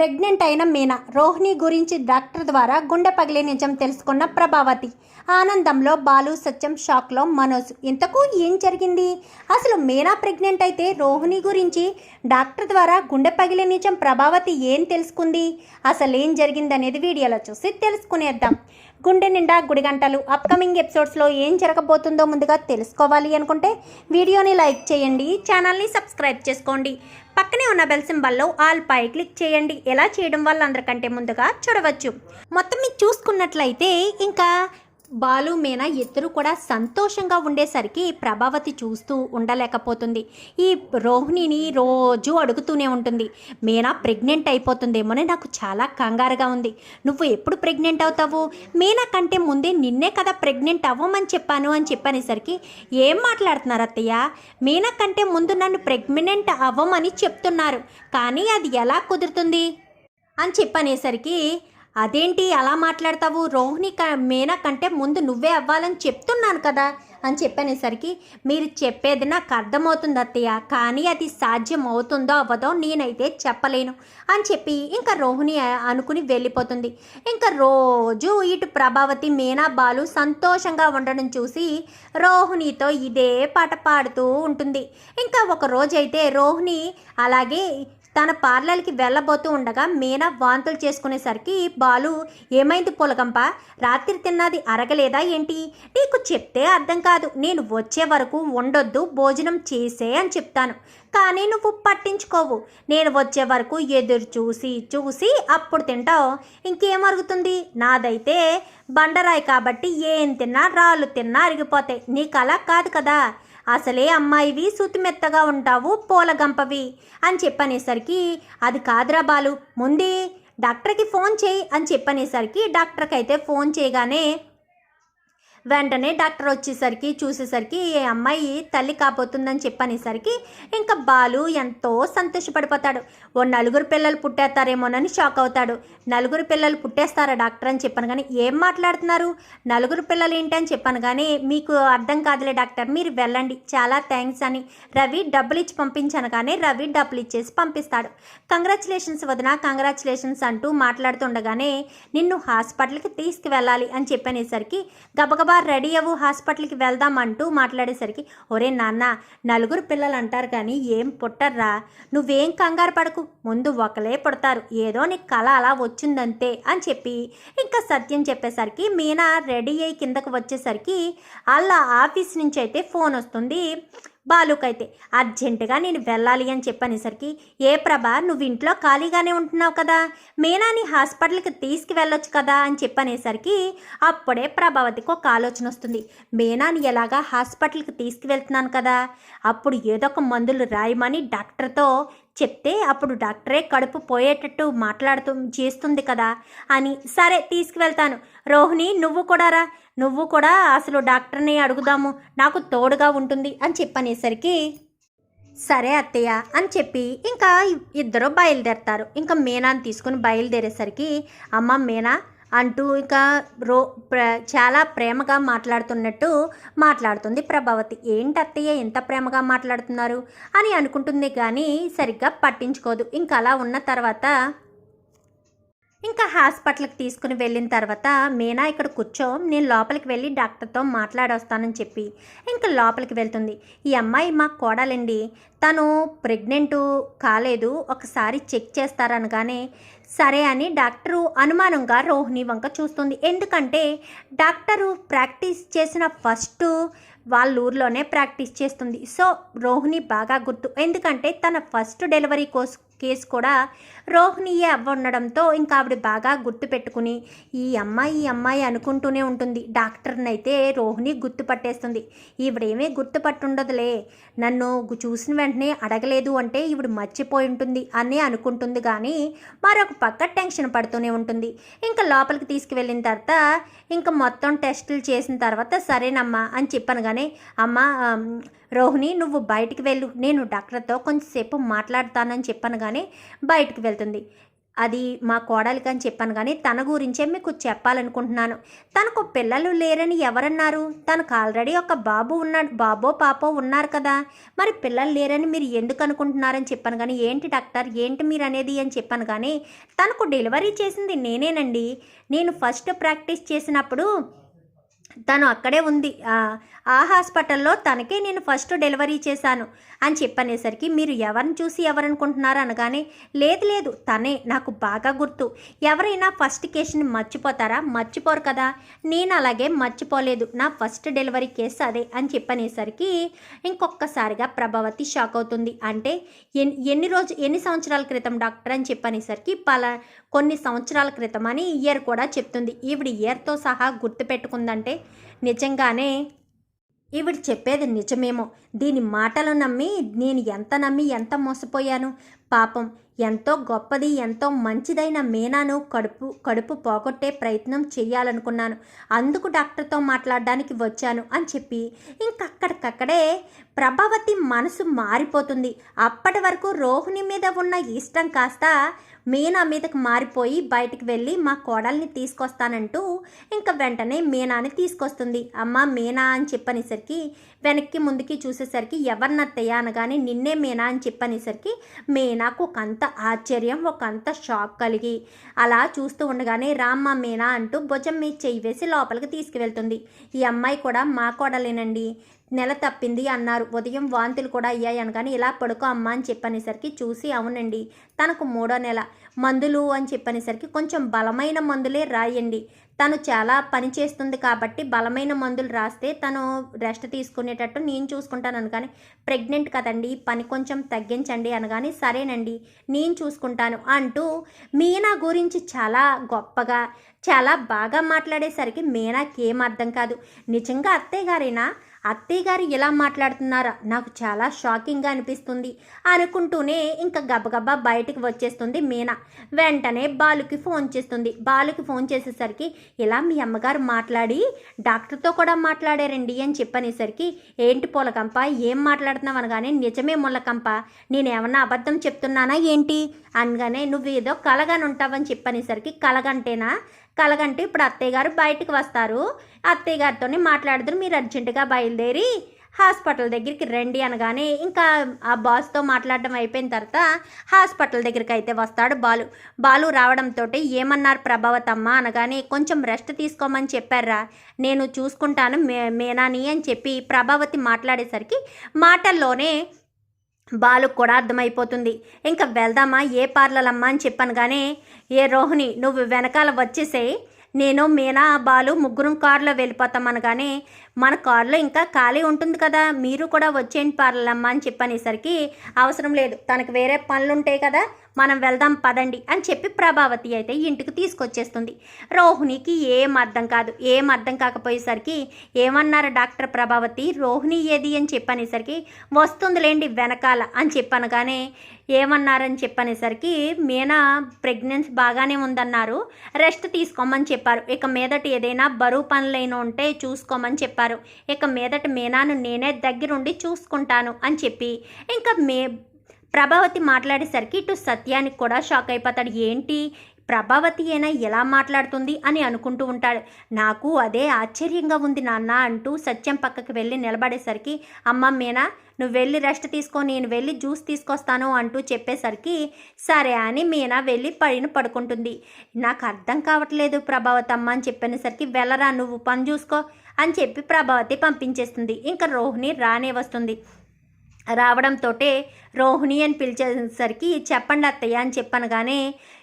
Pregnant అయిన మీనా రోహిణి గురించి doctor ద్వారా గుండె పగిలే నిజం తెలుసుకున్న ప్రభావతి. ఆనందంలో బాలు సత్యం షాక్లో మనోజ్. ఇంతకు ఏం జరిగింది? అసలు మీనా ప్రెగ్నెంట్ అయితే రోహిణి గురించి డాక్టర్ ద్వారా గుండె పగిలే నిజం ప్రభావతి ఏం తెలుసుకుంది? అసలు ఏం జరిగింది అనేది వీడియోలో చూసి తెలుసుకునేద్దాం. గుండె నిండా గుడిగంటలు అప్కమింగ్ ఎపిసోడ్స్లో ఏం జరగబోతుందో ముందుగా తెలుసుకోవాలి అనుకుంటే వీడియోని లైక్ చేయండి ఛానల్ని సబ్స్క్రైబ్ చేసుకోండి. పక్కనే ఉన్న బెల్ సింబల్లో ఆల్ పై క్లిక్ చేయండి. ఎలా చేయడం వల్ల అందరికంటే ముందుగా చూడవచ్చు. మొత్తం మీరు చూసుకున్నట్లయితే ఇంకా బాలు మీనా ఇద్దరు కూడా సంతోషంగా ఉండేసరికి ప్రభావతి చూస్తూ ఉండలేకపోతుంది. ఈ రోహిణిని రోజు అడుగుతూనే ఉంటుంది. మీనా ప్రెగ్నెంట్ అయిపోతుందేమోనే నాకు చాలా కంగారుగా ఉంది. నువ్వు ఎప్పుడు ప్రెగ్నెంట్ అవుతావు? మీనా కంటే ముందే నిన్నే కదా ప్రెగ్నెంట్ అవ్వమని చెప్పాను అని చెప్పనేసరికి ఏం మాట్లాడుతున్నారు అత్తయ్య? మీనా కంటే ముందు నన్ను ప్రెగ్నెంట్ అవ్వమని చెప్తున్నారు. కానీ అది ఎలా కుదురుతుంది? అని చెప్పనేసరికి అదేంటి అలా మాట్లాడతావు? రోహిణి క మీనా కంటే ముందు నువ్వే అవ్వాలని చెప్తున్నాను కదా అని చెప్పనేసరికి మీరు చెప్పేది నాకు అర్థమవుతుంది అత్తయ్య. కానీ అది సాధ్యం అవుతుందో అవ్వదో నేనైతే చెప్పలేను అని చెప్పి ఇంకా రోహిణి అనుకుని వెళ్ళిపోతుంది. ఇంకా రోజు ఇటు ప్రభావతి మీనా బాలు సంతోషంగా ఉండడం చూసి రోహిణితో ఇదే పాట పాడుతూ ఉంటుంది. ఇంకా ఒక రోజైతే రోహిణి అలాగే తన పార్లర్కి వెళ్ళబోతూ ఉండగా మీనా వాంతులు చేసుకునేసరికి బాలు ఏమైంది పొలగంప? రాత్రి తిన్నది అరగలేదా ఏంటి? నీకు చెప్తే అర్థం కాదు. నేను వచ్చే వరకు ఉండొద్దు భోజనం చేసే అని చెప్తాను. కానీ నువ్వు పట్టించుకోవు. నేను వచ్చే వరకు ఎదురు చూసి చూసి అప్పుడు తింటావు. ఇంకేం అరుగుతుంది? నాదైతే బండరాయి కాబట్టి ఏం తిన్నా రాళ్ళు తిన్నా అరిగిపోతాయి. నీకు అలా కాదు కదా. అసలే అమ్మాయివి సుతిమెత్తగా ఉంటావు పూలగంపవి అని చెప్పనేసరికి అది కాదురా బాలు ముందే డాక్టర్కి ఫోన్ చేయి అని చెప్పనేసరికి డాక్టర్కి అయితే ఫోన్ చేయగానే వెంటనే డాక్టర్ వచ్చేసరికి చూసేసరికి ఈ అమ్మాయి తల్లి కాబోతుందని చెప్పనేసరికి ఇంకా బాలు ఎంతో సంతోషపడిపోతాడు. ఓ నలుగురు పిల్లలు పుట్టేస్తారేమోనని షాక్ అవుతాడు. నలుగురు పిల్లలు పుట్టేస్తారా డాక్టర్ అని చెప్పాను కానీ ఏం మాట్లాడుతున్నారు? నలుగురు పిల్లలు ఏంటి అని చెప్పాను కానీ మీకు అర్థం కాదులే డాక్టర్ మీరు వెళ్ళండి. చాలా థ్యాంక్స్ అని రవి డబ్బులు ఇచ్చి పంపించాను కానీ రవి డబ్బులు ఇచ్చేసి పంపిస్తాడు. కంగ్రాచులేషన్స్ వదిన కంగ్రాచులేషన్స్ అంటూ మాట్లాడుతుండగానే నిన్ను హాస్పిటల్కి తీసుకువెళ్ళాలి అని చెప్పనేసరికి గబగబా రెడీ అవ్వు హాస్పిటల్కి వెళ్దాం అంటూ మాట్లాడేసరికి ఒరే నాన్న నలుగురు పిల్లలు అంటారు కానీ ఏం పుట్టర్రా? నువ్వేం కంగారు పడకు. ముందు ఒకలే పుడతారు. ఏదో నీ కళ అలా వచ్చిందంతే అని చెప్పి ఇంకా సత్యం చెప్పేసరికి మీనా రెడీ అయ్యి కిందకు వచ్చేసరికి వాళ్ళ ఆఫీస్ నుంచి అయితే ఫోన్ వస్తుంది. బాలుకైతే అర్జెంటుగా నేను వెళ్ళాలి అని చెప్పనేసరికి ఏ ప్రభా నువ్వు ఇంట్లో ఖాళీగానే ఉంటున్నావు కదా? మీనాని హాస్పిటల్కి తీసుకువెళ్ళొచ్చు కదా? అని చెప్పనేసరికి అప్పుడే ప్రభావతికి ఒక ఆలోచన వస్తుంది. మీనాని ఎలాగా హాస్పిటల్కి తీసుకువెళ్తున్నాను కదా? అప్పుడు ఏదో ఒక మందులు రాయమని డాక్టర్తో చెప్తే అప్పుడు డాక్టరే కడుపు పోయేటట్టు మాట్లాడుతూ చేస్తుంది కదా అని సరే తీసుకువెళ్తాను. రోహిణి నువ్వు కూడా రా. నువ్వు కూడా అసలు డాక్టర్ని అడుగుదాము. నాకు తోడుగా ఉంటుంది అని చెప్పనేసరికి సరే అత్తయ్య అని చెప్పి ఇంకా ఇద్దరు బయలుదేరతారు. ఇంకా మీనాని తీసుకుని బయలుదేరేసరికి అమ్మ మీనా అంటూ ఇంకా రో ప్ర చాలా ప్రేమగా మాట్లాడుతున్నట్టు మాట్లాడుతుంది ప్రభావతి. ఏంటి అత్తయ్య ఎంత ప్రేమగా మాట్లాడుతున్నారు? అని అనుకుంటుంది కానీ సరిగ్గా పట్టించుకోదు. ఇంకా అలా ఉన్న తర్వాత ఇంకా హాస్పిటల్కి తీసుకుని వెళ్ళిన తర్వాత మీనా ఇక్కడ కూర్చో. నేను లోపలికి వెళ్ళి డాక్టర్తో మాట్లాడొస్తానని చెప్పి. ఇంకా లోపలికి వెళ్తుంది. ఈ అమ్మాయి మా కోడాలండి. తను ప్రెగ్నెంట్ కాలేదు. ఒకసారి చెక్ చేస్తారనగానే సరే అని డాక్టరు అనుమానంగా రోహిణి వంక చూస్తుంది. ఎందుకంటే డాక్టరు ప్రాక్టీస్ చేసిన ఫస్ట్ వాళ్ళ ఊర్లోనే ప్రాక్టీస్ చేస్తుంది. సో రోహిణి బాగా గుర్తు. ఎందుకంటే తన ఫస్ట్ డెలివరీ కోసం కేసు కూడా రోహిణియే ఉండడంతో ఇంకా ఆవిడ బాగా గుర్తుపెట్టుకుని ఈ అమ్మాయి ఈ అమ్మాయి అనుకుంటూనే ఉంటుంది. డాక్టర్ని అయితే రోహిణి గుర్తుపట్టేస్తుంది. ఈవిడేమీ గుర్తుపట్టుండదులే. నన్ను చూసిన వెంటనే అడగలేదు అంటే ఈవిడ మర్చిపోయి ఉంటుంది అని అనుకుంటుంది కానీ మరొక పక్క టెన్షన్ పడుతూనే ఉంటుంది. ఇంకా లోపలికి తీసుకువెళ్ళిన తర్వాత ఇంకా మొత్తం టెస్టులు చేసిన తర్వాత సరేనమ్మా అని చెప్పాను కానీ అమ్మ రోహిణి నువ్వు బయటికి వెళ్ళు. నేను డాక్టర్తో కొంచెంసేపు మాట్లాడతానని చెప్పాను కానీ బయటికి వెళ్తుంది. అది మా కోడలికి అని చెప్పాను కానీ తన గురించే మీకు చెప్పాలనుకుంటున్నాను. తనకు పిల్లలు లేరని ఎవరన్నారు? తనకు ఆల్రెడీ ఒక బాబు ఉన్నాడు. బాబో పాపో ఉన్నారు కదా. మరి పిల్లలు లేరని మీరు ఎందుకు అనుకుంటున్నారని చెప్పాను కానీ ఏంటి డాక్టర్? ఏంటి మీరు అనేది అని చెప్పాను కానీ తనకు డెలివరీ చేసింది నేనేనండి. నేను ఫస్ట్ ప్రాక్టీస్ చేసినప్పుడు తను అక్కడే ఉంది. ఆ, హాస్పిటల్లో తనకే నేను ఫస్ట్ డెలివరీ చేశాను అని చెప్పనేసరికి మీరు ఎవరిని చూసి ఎవరనుకుంటున్నారు అనగానే లేదు లేదు తనే నాకు బాగా గుర్తు. ఎవరైనా ఫస్ట్ కేసుని మర్చిపోతారా? మర్చిపోరు కదా. నేను అలాగే మర్చిపోలేదు. నా ఫస్ట్ డెలివరీ కేసు అదే అని చెప్పనేసరికి ఇంకొకసారిగా ప్రభావతి షాక్ అవుతుంది. అంటే ఎన్ని ఎన్ని రోజు ఎన్ని సంవత్సరాల క్రితం డాక్టర్ అని చెప్పనేసరికి పలా కొన్ని సంవత్సరాల క్రితం అని ఇయర్ కూడా చెప్తుంది. ఈవిడ ఇయర్తో సహా గుర్తుపెట్టుకుందంటే నిజంగానే ఈవిడ చెప్పేది నిజమేమో. దీని మాటలు నమ్మి నేను ఎంత నమ్మి ఎంత మోసపోయాను? పాపం ఎంతో గొప్పది ఎంతో మంచిదైన మీనాను కడుపు కడుపు పోగొట్టే ప్రయత్నం చేయాలనుకున్నాను. అందుకు డాక్టర్తో మాట్లాడడానికి వచ్చాను అని చెప్పి ఇంకక్కడికక్కడే ప్రభావతి మనసు మారిపోతుంది. అప్పటి వరకు రోహిణి మీద ఉన్న ఇష్టం కాస్త మీనా మీదకి మారిపోయి బయటికి వెళ్ళి మా కోడల్ని తీసుకొస్తానంటూ ఇంకా వెంటనే మీనాని తీసుకొస్తుంది. అమ్మ మీనా అని చెప్పనేసరికి వెనక్కి ముందుకి చూసేసరికి ఎవరినత్తయ్య అనగానే నిన్నే మీనా అని చెప్పనేసరికి మీనాకు ఒకంత ఆశ్చర్యం ఒకంత షాక్ కలిగి అలా చూస్తూ ఉండగానే రామ్మ మీనా అంటూ భుజం మీద చెయ్యి వేసి లోపలికి తీసుకువెళ్తుంది. ఈ అమ్మాయి కూడా మా కోడలేనండి. నెల తప్పింది అన్నారు. ఉదయం వాంతులు కూడా అయ్యాయి అనగానే ఇలా పడుకో అమ్మ అని చెప్పనేసరికి చూసి అవునండి తనకు మూడో నెల. మందులు అని చెప్పనేసరికి కొంచెం బలమైన మందులే రాయండి. తను చాలా పని చేస్తుంది కాబట్టి బలమైన మందులు రాస్తే తను రెస్ట్ తీసుకునేటట్టు నేను చూసుకుంటాను అనగానే ప్రెగ్నెంట్ కదండి పని కొంచెం తగ్గించండి అనగానే సరేనండి నేను చూసుకుంటాను అంటూ మీనా గురించి చాలా గొప్పగా చాలా బాగా మాట్లాడేసరికి మీనాకి ఏం అర్థం కాదు. నిజంగా అత్తయ్య గారేనా? అత్తయ్య గారు ఇలా మాట్లాడుతున్నారా నాకు చాలా షాకింగ్గా అనిపిస్తుంది. అనుకుంటూనే ఇంకా గబగబా బయటికి వచ్చేస్తుంది మీనా. వెంటనే బాలుకి ఫోన్ చేస్తుంది. బాలుకి ఫోన్ చేసేసరికి ఇలా మీ అమ్మగారు మాట్లాడి డాక్టర్తో కూడా మాట్లాడారండి అని చెప్పనేసరికి ఏంటి పొలకంప ఏం మాట్లాడుతున్నావు అనగానే నిజమే ముల్లకంప నేనేమన్నా అబద్ధం చెప్తున్నానా ఏంటి? అనగానే నువ్వు ఏదో కలగానుంటావని చెప్పనేసరికి కలగంటేనా? కలగంటే ఇప్పుడు అత్తయ్య గారు బయటికి వస్తారు. అత్తయ్య గారితో మాట్లాడుతున్నారు మీరు అర్జెంటుగా బయలుదేరి హాస్పిటల్ దగ్గరికి రండి అనగానే ఇంకా ఆ బాస్తో మాట్లాడడం అయిపోయిన తర్వాత హాస్పిటల్ దగ్గరికి అయితే వస్తాడు బాలు. బాలు రావడంతో ఏమన్నారు ప్రభావతమ్మ అనగానే కొంచెం రెస్ట్ తీసుకోమని చెప్పారా నేను చూసుకుంటాను మే మేనాని అని చెప్పి ప్రభావతి మాట్లాడేసరికి మాటల్లోనే బాలుకు కూడా అర్థమైపోతుంది. ఇంకా వెళ్దామా? ఏ పార్లలమ్మా అని చెప్పాను కానీ ఏ రోహిణి నువ్వు వెనకాల వచ్చేసేయి. నేను మీనా బాలు ముగ్గురం కారులో వెళ్ళిపోతాం అనగానే మన కారులో ఇంకా ఖాళీ ఉంటుంది కదా మీరు కూడా వచ్చేయండి పార్లమ్మ అని చెప్పనేసరికి అవసరం లేదు. తనకు వేరే పనులు ఉంటాయి కదా మనం వెళ్దాం పదండి అని చెప్పి ప్రభావతి అయితే ఇంటికి తీసుకొచ్చేస్తుంది. రోహిణికి ఏం అర్థం కాదు. ఏం అర్థం కాకపోయేసరికి ఏమన్నారు డాక్టర్ ప్రభావతి? రోహిణి ఏది అని చెప్పనేసరికి వస్తుందిలేండి వెనకాల అని చెప్పనగానే ఏమన్నారని చెప్పనేసరికి మీనా ప్రెగ్నెన్సీ బాగానే ఉందన్నారు రెస్ట్ తీసుకోమని చెప్పారు. ఇక మీదట ఏదైనా బరువు పనులైన ఉంటే చూసుకోమని చెప్పారు. ఇక మీదట మీనాను నేనే దగ్గరుండి చూసుకుంటాను అని చెప్పి ఇంకా మే ప్రభావతి మాట్లాడేసరికి ఇటు సత్యానికి కూడా షాక్ అయిపోతాడు. ఏంటి? ప్రభావతి అయినా ఎలా మాట్లాడుతుంది అని అనుకుంటూ ఉంటాడు. నాకు అదే ఆశ్చర్యంగా ఉంది నాన్న అంటూ సత్యం పక్కకి వెళ్ళి నిలబడేసరికి అమ్మ మీనా నువ్వు వెళ్ళి రెస్ట్ తీసుకో నేను వెళ్ళి జ్యూస్ తీసుకొస్తాను అంటూ చెప్పేసరికి సరే అని మీనా వెళ్ళి పడిన పడుకుంటుంది. నాకు అర్థం కావట్లేదు ప్రభావతమ్మ అని చెప్పేసరికి వెళ్ళరా నువ్వు పని చూసుకో అని చెప్పి ప్రభావతి పంపించేస్తుంది. ఇంకా రోహిణి రానే వస్తుంది. రావడంతో రోహిణి అని పిలిచేసరికి చెప్పండి అత్తయ్య అని చెప్పనగానే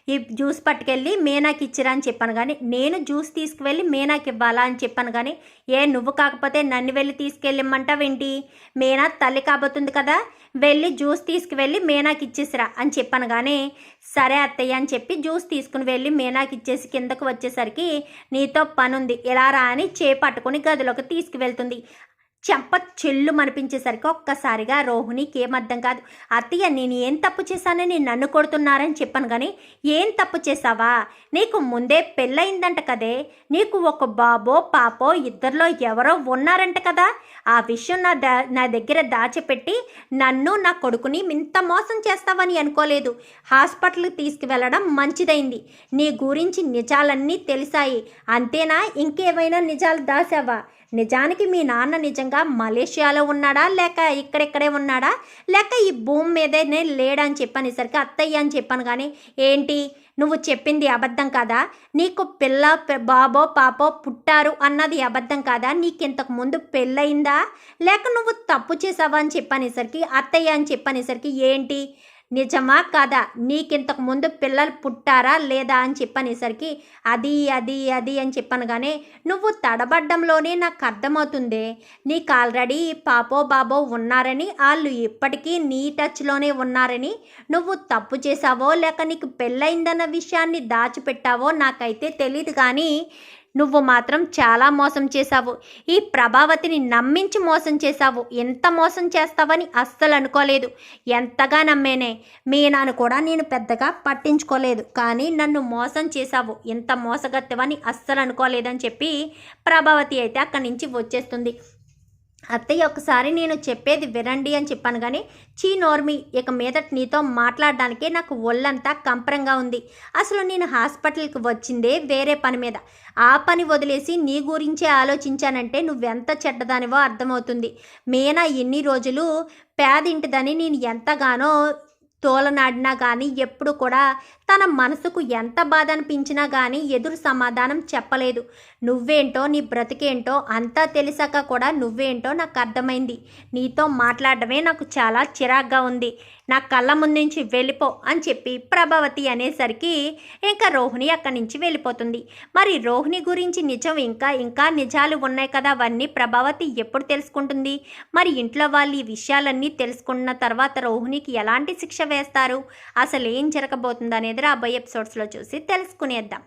ఈ జ్యూస్ పట్టుకెళ్ళి మేనాకి ఇచ్చిరా అని చెప్పాను కానీ నేను జ్యూస్ తీసుకువెళ్ళి మేనాకి ఇవ్వాలా అని చెప్పాను కానీ ఏ నువ్వు కాకపోతే నన్ను వెళ్ళి తీసుకెళ్ళమంటావేంటి మేనా తల్లి కాబోతుంది కదా వెళ్ళి జ్యూస్ తీసుకువెళ్ళి మేనాకి ఇచ్చేసిరా అని చెప్పాను కానీ సరే అత్తయ్య అని చెప్పి జ్యూస్ తీసుకుని వెళ్ళి మేనాకి ఇచ్చేసి కిందకు వచ్చేసరికి నీతో పనుంది ఎలా రా అని చేపట్టుకుని గదిలోకి తీసుకువెళ్తుంది. చెంప చెల్లు మనిపించేసరికి ఒక్కసారిగా రోహిణికి ఏమర్థం కాదు. అత్తయ్య నేను ఏం తప్పు చేశానని నన్ను కొడుతున్నారని చెప్పాను కానీ ఏం తప్పు చేశావా? నీకు ముందే పెళ్ళయిందంట కదే. నీకు ఒక బాబో పాపో ఇద్దరిలో ఎవరో ఉన్నారంట కదా. ఆ విషయం నా దా నా దగ్గర దాచిపెట్టి నన్ను నా కొడుకుని ఇంత మోసం చేస్తావని అనుకోలేదు. హాస్పిటల్కి తీసుకువెళ్ళడం మంచిదైంది. నీ గురించి నిజాలన్నీ తెలిసాయి. అంతేనా? ఇంకేమైనా నిజాలు దాసావా? నిజానికి మీ నాన్న నిజంగా మలేషియాలో ఉన్నాడా? లేక ఇక్కడెక్కడే ఉన్నాడా? లేక ఈ భూమి మీదనే లేడని చెప్పనేసరికి అత్తయ్య అని చెప్పాను కానీ ఏంటి? నువ్వు చెప్పింది అబద్ధం కాదా? నీకు పిల్ల బాబో పాపో పుట్టారు అన్నది అబద్ధం కాదా? నీకు ఇంతకు ముందు పెళ్ళయిందా? లేక నువ్వు తప్పు చేసావా అని చెప్పనేసరికి అత్తయ్య అని చెప్పనేసరికి ఏంటి? నిజమా కాదా? నీకింతకు ముందు పిల్లలు పుట్టారా లేదా అని చెప్పనేసరికి అది అది అది అని చెప్పాను కానీ నువ్వు తడబడ్డంలోనే నాకు అర్థమవుతుంది. నీకు ఆల్రెడీ పాపో బాబో ఉన్నారని వాళ్ళు ఇప్పటికీ నీ టచ్లోనే ఉన్నారని నువ్వు తప్పు చేసావో లేక నీకు పెళ్ళయిందన్న విషయాన్ని దాచిపెట్టావో నాకైతే తెలియదు కానీ నువ్వు మాత్రం చాలా మోసం చేశావు. ఈ ప్రభావతిని నమ్మించి మోసం చేశావు. ఎంత మోసం చేస్తావని అస్సలు అనుకోలేదు. ఎంతగా నమ్మేనే? మీనాను కూడా నేను పెద్దగా పట్టించుకోలేదు. కానీ నన్ను మోసం చేశావు. ఎంత మోసగత్తవని అస్సలు అనుకోలేదని చెప్పి ప్రభావతి అయితే అక్కడి నుంచి వచ్చేస్తుంది. అత్తయ్య ఒకసారి నేను చెప్పేది వినండి అని చెప్పాను కానీ చీ నోర్మి ఇక మీదట నీతో మాట్లాడడానికే నాకు ఒళ్ళంతా కంపరంగా ఉంది. అసలు నేను హాస్పిటల్కి వచ్చిందే వేరే పని మీద. ఆ పని వదిలేసి నీ గురించే ఆలోచించానంటే నువ్వెంత చెడ్డదానివో అర్థమవుతుంది. మీనా ఎన్ని రోజులు పేదింటిదని నేను ఎంతగానో తోలనాడినా కానీ ఎప్పుడు కూడా తన మనసుకు ఎంత బాధ అనిపించినా కానీ ఎదురు సమాధానం చెప్పలేదు. నువ్వేంటో నీ బ్రతికేంటో అంతా తెలిసాక కూడా నువ్వేంటో నాకు అర్థమైంది. నీతో మాట్లాడడమే నాకు చాలా చిరాగ్గా ఉంది. నా కళ్ళ ముందు నుంచి వెళ్ళిపో అని చెప్పి ప్రభావతి అనేసరికి ఇంకా రోహిణి అక్కడి నుంచి వెళ్ళిపోతుంది. మరి రోహిణి గురించి నిజం ఇంకా ఇంకా నిజాలు ఉన్నాయి కదా అవన్నీ ప్రభావతి ఎప్పుడు తెలుసుకుంటుంది? మరి ఇంట్లో వాళ్ళు ఈ విషయాలన్నీ తెలుసుకున్న తర్వాత రోహిణికి ఎలాంటి శిక్ష వేస్తారు? అసలు ఏం జరగబోతుంది అనేది రాబోయే ఎపిసోడ్స్లో చూసి తెలుసుకునేద్దాం.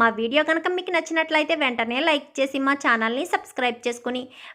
మా వీడియో కనుక మీకు నచ్చినట్లయితే వెంటనే లైక్ చేసి మా ఛానల్ని సబ్స్క్రైబ్ చేసుకుని